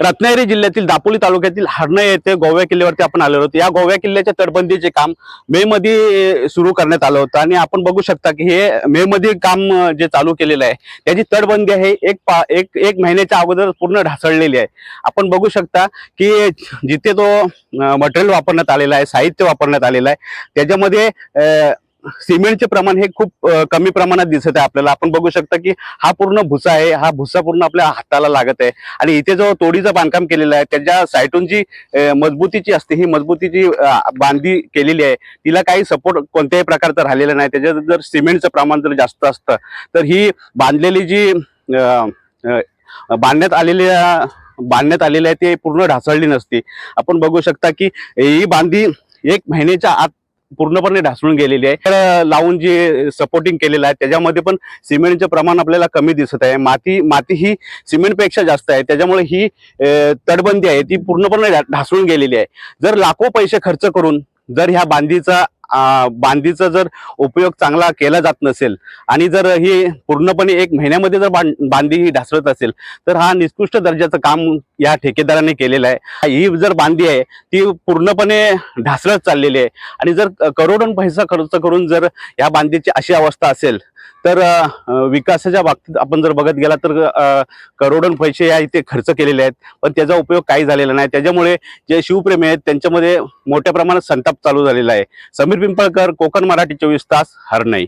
रत्नागिरी जिल्ह्यातील दापोली तालुक्यातील हरणं येथे गोव्या किल्ल्यावरती आपण आलेलो होतो. या गोव्या किल्ल्याच्या तटबंदीचे काम मे मध्ये सुरू करण्यात आलं होतं. आणि आपण बघू शकता की हे मे मध्ये काम जे चालू केलेलं आहे त्याची तटबंदी आहे एक पा एक एक महिन्याच्या अगोदर पूर्ण ढासळलेली आहे. आपण बघू शकता की जिथे तो मटेरियल वापरण्यात आलेला आहे साहित्य वापरण्यात आलेलं आहे त्याच्यामध्ये सिमेंटचे प्रमाण हे खूप कमी प्रमाणात दिसत आहे आपल्याला. आपण बघू शकता की हा पूर्ण भुसा आहे हा भुसा पूर्ण आपल्या हाताला लागत आहे. आणि इथे जो तोडीचं बांधकाम केलेलं आहे त्याच्या साईटून जी मजबूतीची असते ही मजबूतीची बांधी केलेली आहे तिला काही सपोर्ट कोणत्याही प्रकारचा राहिलेला नाही. त्याच्यात जर सिमेंटचं प्रमाण जर जास्त असतं तर ही बांधलेली जी बांधण्यात आलेल्या बांधण्यात आलेली आहे ते पूर्ण ढासळली नसती. आपण बघू शकता की ही बांधी एक महिन्याच्या आत पूर्णपणे ढासळून गेलेली आहे. तर लावून जे सपोर्टिंग केलेलं आहे त्याच्यामध्ये पण सिमेंटचं प्रमाण आपल्याला कमी दिसत आहे. माती माती ही सिमेंटपेक्षा जास्त आहे. त्याच्यामुळे ही तटबंदी आहे. ती पूर्णपणे ढासळून गेलेली आहे. जर लाखो पैसे खर्च करून जर ह्या बांधीचा बांधीचा जर उपयोग चांगला केला जात नसेल आणि जर ही पूर्णपणे एक महिन्यामध्ये जर बां- बांधी ही ढासळत असेल तर हा निकृष्ट दर्जाचं काम या ठेकेदाराने केलेलं आहे. ही जर बांधी आहे ती पूर्णपणे ढासळत चाललेली आहे. आणि जर करोडोन पैसा खर्च करून जर या बांधीची अशी अवस्था असेल तर विकासाच्या बाबतीत आपण जर बघत गेला तर करोडोन पैसे या इथे खर्च केलेले आहेत. पण त्याचा उपयोग काही झालेला नाही. त्याच्यामुळे जे शिवप्रेमी आहेत त्यांच्यामध्ये मोठ्या प्रमाणात संताप चालू झालेला आहे. समीर पिंपळकर कोकण मराठी चोवीस तास हरणाई